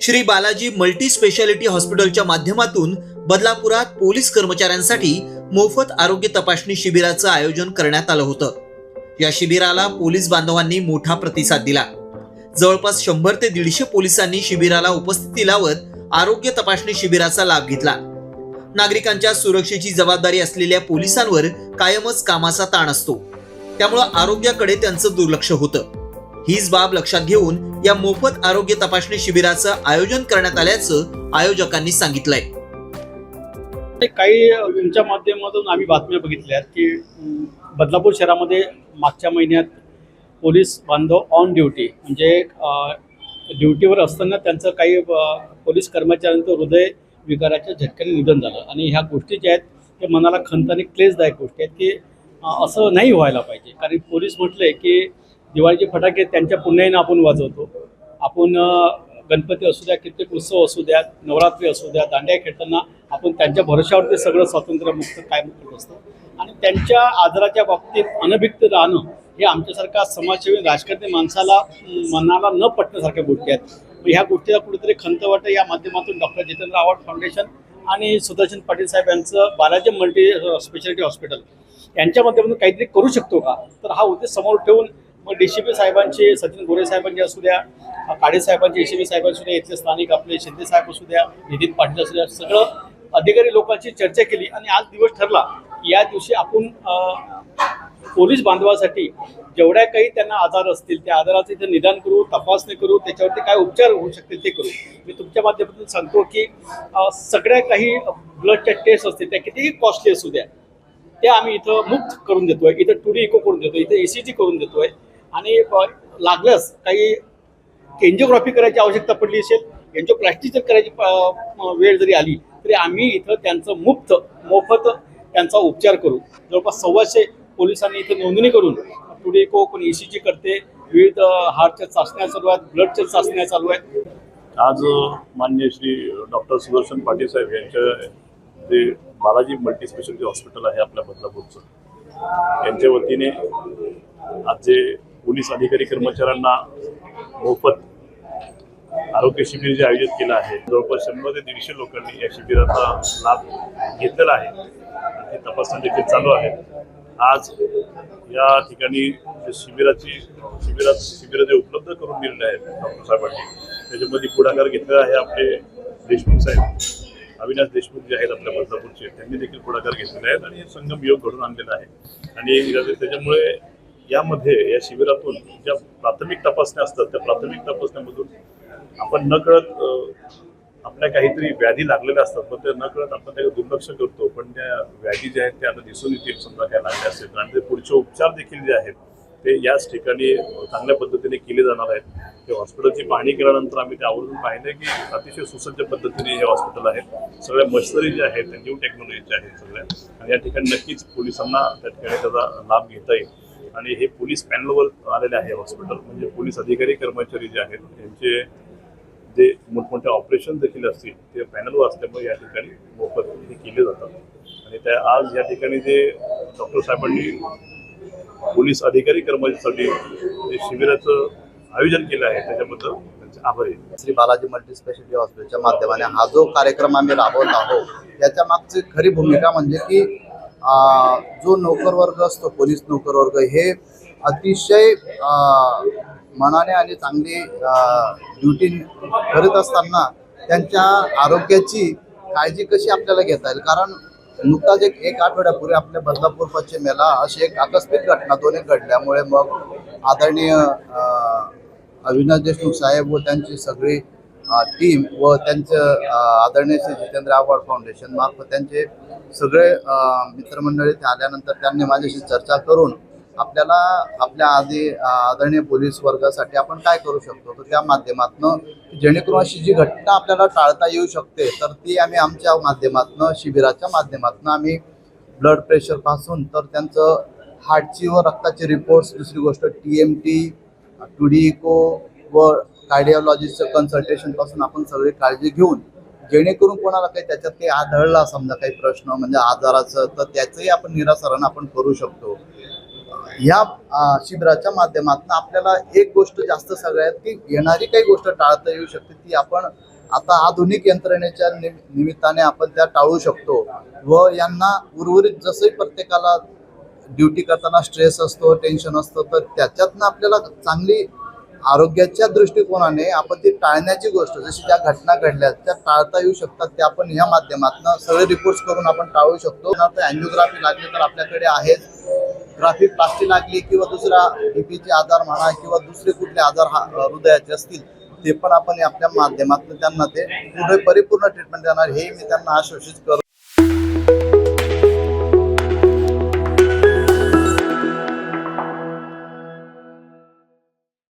Shri Balaji multi speciality हॉस्पिटलच्या माध्यमातून बदलापुरात police कर्मचाऱ्यांसाठी मोफत आरोग्य तपासणी शिबिराचं आयोजन करण्यात आलं होतं. या शिबिराला पोलीस बांधवांनी मोठा प्रतिसाद दिला. जवळपास शंभर ते दीडशे पोलिसांनी शिबिराला उपस्थिती लावत आरोग्य तपासणी शिबिराचा लाभ घेतला. नागरिकांच्या सुरक्षेची जबाबदारी असलेल्या पोलिसांवर कायमच कामाचा ताण असतो. त्यामुळं आरोग्याकडे त्यांचं दुर्लक्ष होतं. हीच बाब लक्षात घेऊन या मोफत आरोग्य तपासणी शिबिराचं आयोजन करण्यात आल्याचं आयोजकांनी सांगितलंय. ते काही तुमच्या माध्यमातून आम्ही बातम्या बघितल्या आहेत की बदलापूर शहरामध्ये मागच्या महिन्यात पोलीस बांधव ऑन ड्युटी म्हणजे ड्युटीवर असताना त्यांचं काही पोलीस कर्मचाऱ्यांचं हृदय विकाराच्या झटक्याने निधन झालं. आणि ह्या गोष्टी ज्या आहेत ते मनाला खंत आणि क्लेशदायक गोष्टी आहेत की असं नाही व्हायला पाहिजे. कारण पोलीस म्हटले की दिवाळीचे फटाके त्यांच्या पुण्याईनं आपण वाजवतो. आपण गणपती असू द्या कित्येक उत्सव असू द्या नवरात्री असू द्या दांड्या खेळताना आपण त्यांच्या भरोशावर ते सगळं स्वातंत्र्यमुक्त कायम करत असतो. आणि त्यांच्या आदराच्या बाबतीत अनभिक्त राहणं हे आमच्यासारख्या समाजसेवी राजकारणी माणसाला मनाला न पटण्यासारख्या गोष्टी आहेत. मग ह्या गोष्टीला कुठेतरी खंत वाटतं या माध्यमातून डॉक्टर जितेंद्र आव्हाड फाउंडेशन आणि सुदर्शन पाटील साहेब यांचं बालाजी मल्टी स्पेशालिटी हॉस्पिटल यांच्या माध्यमातून काहीतरी करू शकतो का? तर हा उद्देश समोर ठेवून मग डी सी साहेबांचे सचिन गोरे साहेबांचे असू द्या काळे साहेबांचे ए सी साहेब असू द्या इथले स्थानिक आपले शिंदे साहेब असू द्या नितीन पाटील असू द्या सगळं अधिकारी लोकांची चर्चा केली आणि आज दिवस ठरला की या दिवशी आपण पोलीस बांधवासाठी जेवढ्या काही त्यांना आजार असतील त्या आजाराचं इथे निदान करू तपासणी करू त्याच्यावरती काय उपचार होऊ शकतील ते करू. मी तुमच्या माध्यमातून सांगतो की सगळ्या काही ब्लडच्या टेस्ट असतील त्या कितीही कॉस्टली असू द्या त्या आम्ही इथं मुक्त करून देतोय इथं टू डी इको करून देतोय इथं ए सी जी करून देतोय. आणि लागलंच लागल्यास काही एन्जिओग्राफी करायची आवश्यकता पडली असेल एन्जिओप्लास्टी जर करायची वेळ जरी आली तरी आम्ही इथं त्यांचं मुफ्त मोफत त्यांचा उपचार करू. जवळपास सव्वाशे पोलिसांनी इथं नोंदणी करून पुढे को कोण कोणी सी करते विविध हार्टच्या चाचण्या चालू आहेत ब्लडच्या चाचण्या चालू आहेत. आज मान्य श्री डॉक्टर सुदर्शन पाटील साहेब यांच्या जे बालाजी मल्टी स्पेशालिटी हॉस्पिटल आहे आपल्या बदलापूरचं. यांच्या वतीने आज जे पोलीस अधिकारी कर्मचाऱ्यांना मोफत आरोग्य शिबिर जे आयोजित केलं आहे जवळपास शंभर ते दीडशे लोकांनी या शिबिराचा लाभ घेतलेला आहे. आणि ती तपासणी देखील चालू आहे. आज या ठिकाणी शिबिराची शिबिरात शिबिरं जे उपलब्ध करून दिलेले आहेत डॉक्टर साहेबांनी त्याच्यामध्ये पुढाकार घेतलेला आहे आपले देशमुख साहेब. अविनाश देशमुख जे आहेत आपल्या बदलापूरचे त्यांनी देखील पुढाकार घेतलेले आहेत आणि हे संगम योग घडून आणलेला आहे. आणि त्याच्यामुळे यामध्ये या शिबिरातून ज्या प्राथमिक तपासण्या असतात त्या प्राथमिक तपासण्यामधून आपण नकळत आपल्या काहीतरी व्याधी लागलेल्या असतात. पण ते नकळत आपण त्या दुर्लक्ष करतो. पण त्या व्याधी ज्या आहेत त्या आता दिसून येतील. समजा काय लागल्या असेल आणि ते पुढचे उपचार देखील जे आहेत ते याच ठिकाणी चांगल्या पद्धतीने केले जाणार आहेत. ते हॉस्पिटलची पाहणी केल्यानंतर आम्ही ते आवर्जून पाहिलं की अतिशय सुसज्ज पद्धतीने हे हॉस्पिटल आहे सगळ्या मशिनरी ज्या आहेत न्यू टेक्नॉलॉजीच्या आहेत सगळ्या. आणि या ठिकाणी नक्कीच पोलिसांना त्या ठिकाणी त्याचा लाभ घेता येईल. आणि हे पोलीस पॅनलवर आलेले आहे हॉस्पिटल म्हणजे पोलीस अधिकारी कर्मचारी जे आहेत त्यांचे जे मोठमोठे ऑपरेशन देखील असतील ते पॅनलवर असल्यामुळे या ठिकाणी मोफत हे केले जातात. आणि त्या आज या ठिकाणी जे डॉक्टर साहेबांनी पोलीस अधिकारी कर्मचाऱ्यांसाठी जे शिबिराचं आयोजन केलं आहे त्याच्याबद्दल त्यांचे आभारी श्री बालाजी मल्टी स्पेशालिटी हॉस्पिटलच्या माध्यमाने हा जो कार्यक्रम आम्ही राबवत आहोत याच्या मागची खरी भूमिका म्हणजे की जो नोकर वर्ग असतो पोलीस नोकर वर्ग हे अतिशय मनाने आणि चांगली ड्युटी करत असताना त्यांच्या आरोग्याची काळजी कशी आपल्याला घेता येईल? कारण नुकताच एक एक आठवड्यापूर्वी आपल्या बदलापूर पश्चिमेला अशी एक आकस्मिक घटना दोन्ही घडल्यामुळे मग आदरणीय अविनाश देशमुख साहेब व त्यांची सगळी टीम व त्यांचं आदरणीय श्री जितेंद्र आव्हाड फाउंडेशन मार्फत त्यांचे सगळे मित्रमंडळी ते आल्यानंतर त्यांनी माझ्याशी चर्चा करून आपल्याला आपल्या आधी आदरणीय पोलीस वर्गासाठी आपण काय करू शकतो? तर त्या माध्यमातनं जेणेकरून अशी जी घटना आपल्याला टाळता येऊ शकते तर ती आम्ही आमच्या माध्यमातनं शिबिराच्या माध्यमातनं आम्ही ब्लड प्रेशरपासून तर त्यांचं हार्टची व रक्ताचे रिपोर्ट्स दुसरी गोष्ट टी एम टी टुडिको व कार्डिओलॉजिस्टचं कन्सल्टेशनपासून आपण सगळी काळजी घेऊन जेणेकरून कोणाला काही त्याच्यात काही आढळला समजा काही प्रश्न म्हणजे आजाराचं तर त्याचंही आपण निरासरण आपण करू शकतो. ह्या शिबिराच्या माध्यमातून आपल्याला एक गोष्ट जास्त सगळ्यात की येणारी काही गोष्ट टाळता येऊ शकते ती आपण आता आधुनिक यंत्रणेच्या निमित्ताने आपण त्या टाळू शकतो. व यांना उर्वरित जसंही प्रत्येकाला ड्युटी करताना स्ट्रेस असतो टेन्शन असतं तर त्याच्यातनं आपल्याला चांगली आरोग्याच्या दृष्टिकोनाने आपण ती टाळण्याची गोष्ट जशी ज्या घटना घडल्या त्या टाळता येऊ शकतात ते आपण ह्या माध्यमातून सगळे रिपोर्ट्स करून आपण टाळू शकतो. अँजिओग्राफी लागली तर आपल्याकडे आहेत. ग्राफिक प्लास्टी लागली किंवा दुसरा बीपीचे आजार म्हणा किंवा दुसरे कुठले आजार हा हृदयाचे असतील ते पण आपण आपल्या माध्यमातून त्यांना ते पुढे परिपूर्ण ट्रीटमेंट देणार. हे मी त्यांना आश्वासित करतो.